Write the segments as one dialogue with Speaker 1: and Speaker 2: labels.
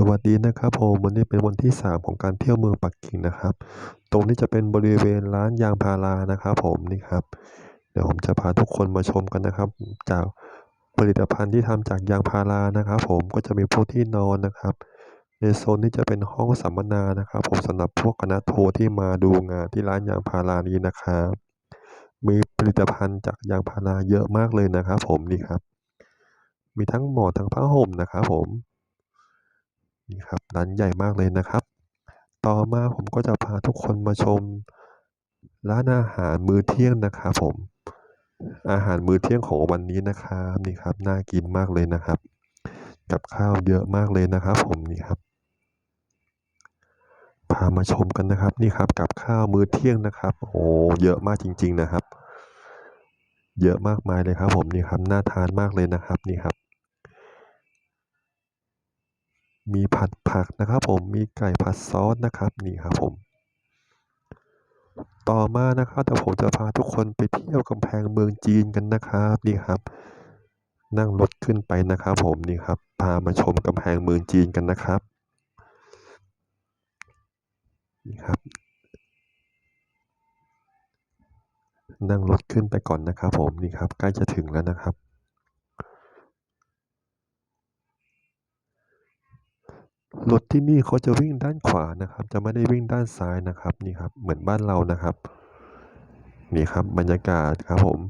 Speaker 1: สวัสดีนะครับผมวันนี้เป็นวันที่ 3 ของการเที่ยวเมืองปักกิ่งนะครับ ตรงนี้จะเป็นบริเวณร้านยางพารานะครับ ผมนี่ครับ เดี๋ยวผมจะพาทุกคนมาชมกันนะครับ จากผลิตภัณฑ์ที่ทำจากยางพารานะครับ ผมก็จะมีพวกที่นอนนะครับ ในโซนนี้จะเป็นห้องสัมมนานะครับ ผมสำหรับพวกคณะทัวร์ที่มาดูงานที่ร้านยางพารานี้นะครับมีผลิตภัณฑ์จากยางพาราเยอะมากเลยนะครับ ผมนี่ครับ มีทั้งหมอนทั้งผ้าห่มนะครับ ผม นี่ครับร้านใหญ่มากเลยนะครับ ต่อมาผมก็จะพาทุกคนมาชม ร้านอาหารมื้อเที่ยงนะครับผม อาหารมื้อเที่ยงของวันนี้นะครับนี่ครับน่ากินมากเลยนะครับ กับข้าวเยอะมากเลยนะครับ ผมนี่ครับ พามาชมกันนะครับนี่ครับกับข้าวมื้อเที่ยงนะครับ โอ้เยอะมากจริง ๆนะครับ เยอะมากมายเลยครับ ผมนี่ครับน่าทานมากเลยนะครับนี่ครับ มีผัดผักนะครับผมมีไก่ผัดซอสนะครับนี่ครับผม ต่อมานะครับเดี๋ยวผมจะพาทุกคนไปเที่ยวกำแพงเมืองจีนกันนะครับนี่ครับ นั่งรถขึ้นไปนะครับ ผมนี่ครับพามาชมกำแพงเมืองจีนกันนะครับนี่ครับนั่งรถขึ้นไปก่อนนะครับผมนี่ครับใกล้จะถึงแล้วนะครับ รถที่นี่เขาจะวิ่งด้านขวานะครับ จะไม่ได้วิ่งด้านซ้ายนะครับนี่ครับ เหมือนบ้านเรานะครับ นี่ครับบรรยากาศครับผม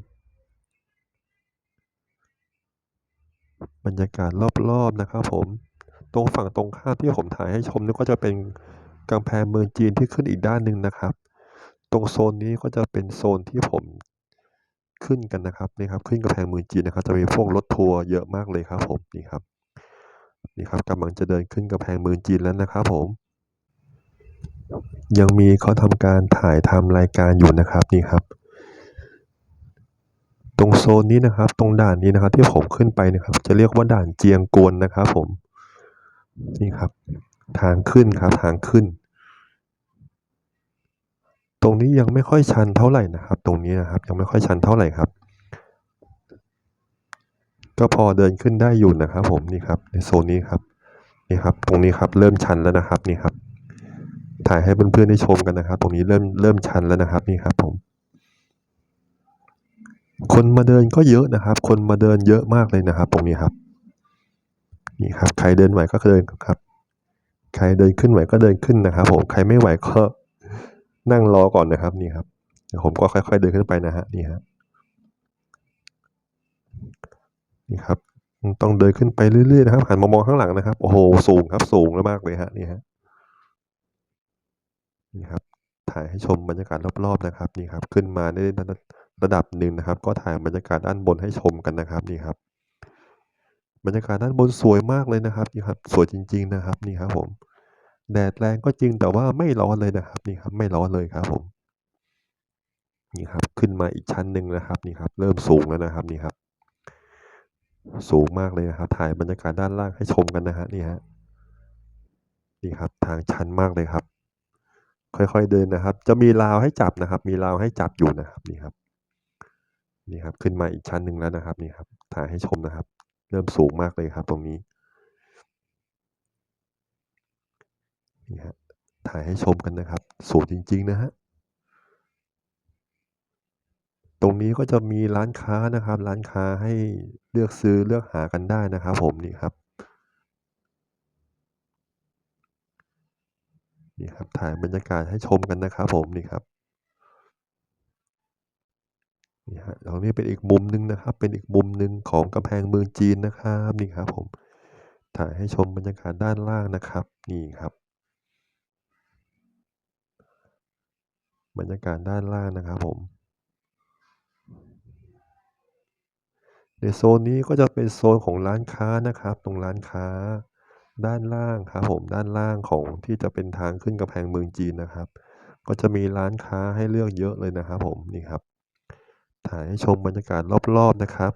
Speaker 1: บรรยากาศรอบๆนะครับ ผม ตรงฝั่งตรงข้ามที่ผมถ่ายให้ชมนี่ก็จะเป็นกำแพงเมืองจีนที่ขึ้นอีกด้านหนึ่งนะครับ ตรงโซนนี้ก็จะเป็นโซนที่ผมขึ้นกันนะครับนี่ครับ ขึ้นกำแพงเมืองจีนนะครับ จะมีพวกรถทัวร์เยอะมากเลยครับผมนี่ครับ นี่ครับกำลังจะเดินขึ้นกำแพงเมืองจีนแล้วนะครับผม ยังมีเขาทำการถ่ายทำรายการอยู่นะครับนี่ครับ ตรงโซนนี้นะครับ ตรงด่านนี้นะครับ ที่ผมขึ้นไปนะครับ จะเรียกว่าด่านเจียงกวนนะครับ ผมนี่ครับ ทางขึ้นครับทางขึ้น ตรงนี้ยังไม่ค่อยชันเท่าไหร่นะครับ ตรงนี้นะครับ ยังไม่ค่อยชันเท่าไหร่ครับ ก็พอเดินขึ้นได้อยู่นะครับ ผมนี่ครับ ในโซนนี้ครับนี่ครับ ตรงนี้ครับเริ่มชันแล้วนะครับนี่ครับ ถ่ายให้เพื่อนๆได้ชมกันนะครับ ตรงนี้เริ่มเริ่มชันแล้วนะครับ นี่ครับ ผม คนมาเดินก็เยอะนะครับ คนมาเดินเยอะมากเลยนะครับ ตรงนี้ครับ นี่ครับ ใครเดินไหวก็เดินครับ ใครเดินขึ้นไหวก็เดินขึ้นนะครับ ผมใครไม่ไหวก็นั่งรอก่อนนะครับ นี่ครับผมก็ค่อย ๆ เดินขึ้นไปนะฮะนี่ฮะ นี่ครับต้องเดินขึ้นไปเรื่อยๆนะครับหันมามองข้างหลังนะครับ โอ้โหสูงครับสูงมากเลยฮะนี่ฮะนี่ครับ ถ่ายให้ชมบรรยากาศรอบๆนะครับนี่ครับ ขึ้นมาได้ระดับหนึ่งนะครับ ก็ถ่ายบรรยากาศด้านบนให้ชมกันนะครับนี่ครับ บรรยากาศด้านบนสวยมากเลยนะครับนี่ครับ สวยจริง ๆนะครับ นี่ครับผม แดดแรงก็จริงแต่ว่าไม่ร้อนเลยนะครับ นี่ครับ ไม่ร้อนเลยครับผมนี่ครับ ขึ้นมาอีกชั้นหนึ่งนะครับ นี่ครับ เริ่มสูงแล้วนะครับ นี่ครับ สูงมากเลยนะครับ ถ่ายบรรยากาศด้านล่างให้ชมกันนะฮะนี่ฮะนี่ครับทางชันมากเลยครับ ค่อยๆเดินนะครับ จะมีราวให้จับนะครับ มีราวให้จับอยู่นะครับนี่ครับ นี่ครับ ขึ้นมาอีกชั้นหนึ่งแล้วนะครับ นี่ครับ ถ่ายให้ชมนะครับ เริ่มสูงมากเลยครับ ตรงนี้นี่ฮะถ่ายให้ชมกันนะครับ สูงจริง ๆ นะฮะตรงนี้ก็จะมีร้านค้านะครับ ร้านค้าให้ เลือกซื้อเลือกหากันได้นะครับผมนี่ครับนี่ครับถ่ายบรรยากาศให้ชมกันนะครับผมนี่ครับนี่ฮะตรงนี้เป็นอีกมุมหนึ่งนะครับ เป็นอีกมุมหนึ่งของกำแพงเมืองจีนนะครับนี่ครับผมถ่ายให้ชมบรรยากาศด้านล่างนะครับนี่ครับ บรรยากาศด้านล่างนะครับผม ในโซนนี้ก็จะเป็นโซนของร้านค้านะครับ ตรงร้านค้า ด้านล่างครับผมด้านล่างของที่จะเป็นทางขึ้นกำแพงเมืองจีนนะครับ ก็จะมีร้านค้าให้เลือกเยอะเลยนะครับผมนี่ครับถ่ายให้ชมบรรยากาศรอบๆนะครับ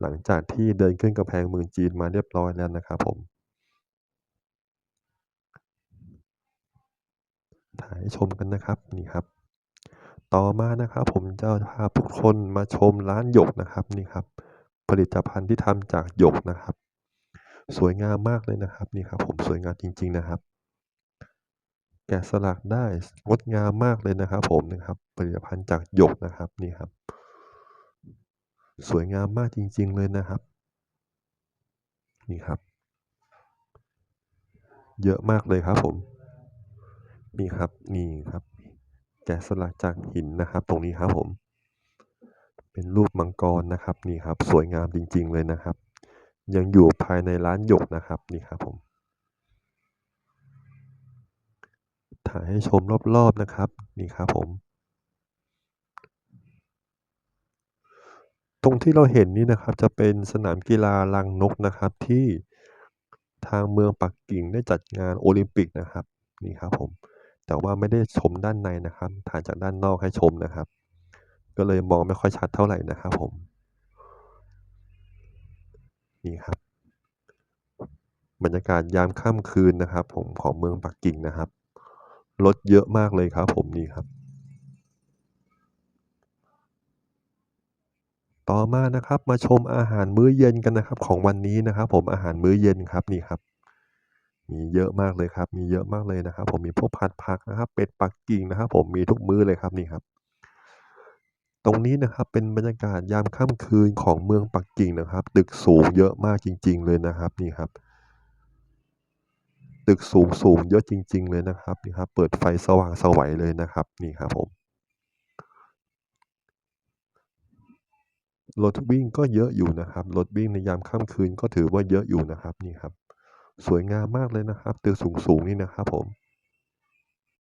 Speaker 1: หลังจากที่เดินขึ้นกำแพงเมืองจีนมาเรียบร้อยแล้วนะครับผมถ่ายให้ชมกันนะครับนี่ครับ ต่อมานะครับ ผมจะพาทุกคนมาชมร้านหยกนะครับนี่ครับ ผลิตภัณฑ์ที่ทำจากหยกนะครับ สวยงามมากเลยนะครับนี่ครับ ผมสวยงามจริง ๆนะครับ แกะสลักได้งดงามมากเลยนะครับ ผมนะครับ ผลิตภัณฑ์จากหยกนะครับนี่ครับ สวยงามมากจริง ๆ เลยนะครับ นี่ครับ เยอะมากเลยครับผมนี่ครับนี่ครับ แกะสลักจากหินนะครับ ตรงนี้ครับผม เป็นรูปมังกรนะครับนี่ครับ สวยงามจริง ๆ เลยนะครับ ยังอยู่ภายในร้านหยกนะครับนี่ครับผมถ่ายให้ชมรอบๆนะครับนี่ครับผม ตรงที่เราเห็นนี่นะครับจะเป็นสนามกีฬารังนกนะครับที่ทางเมืองปักกิ่งได้จัดงานโอลิมปิกนะครับนี่ครับผม แต่ว่าไม่ได้ชมด้านในนะครับถ่ายจากด้านนอกให้ชมนะครับ ก็เลยมองไม่ค่อยชัดเท่าไหร่นะครับผม นี่ครับ บรรยากาศยามค่ำคืนนะครับ ผมของเมืองปักกิ่งนะครับรถเยอะมากเลยครับ ผมนี่ครับ ต่อมานะครับมาชมอาหารมื้อเย็นกันนะครับ ของวันนี้นะครับ ผมอาหารมื้อเย็นครับนี่ครับ มีเยอะมากเลยครับ มีเยอะมากเลยนะครับ ผมมีพวกผัดผักนะครับ เป็ดปักกิ่งนะครับ ผมมีทุกมื้อเลยครับนี่ครับ ตรงนี้นะครับเป็นบรรยากาศยามค่ำคืนของเมืองปักกิ่งนะครับ ตึกสูงเยอะมากจริง ๆ เลยนะครับนี่ครับ ตึกสูงๆเยอะจริง ๆ เลยนะครับนี่ครับ เปิดไฟสว่างสวัยเลยนะครับ นี่ครับผมรถวิ่งก็เยอะอยู่นะครับ รถวิ่งในยามค่ำคืนก็ถือว่าเยอะอยู่นะครับนี่ครับ สวยงามมากเลยนะครับ ตึกสูงๆนี่นะครับผม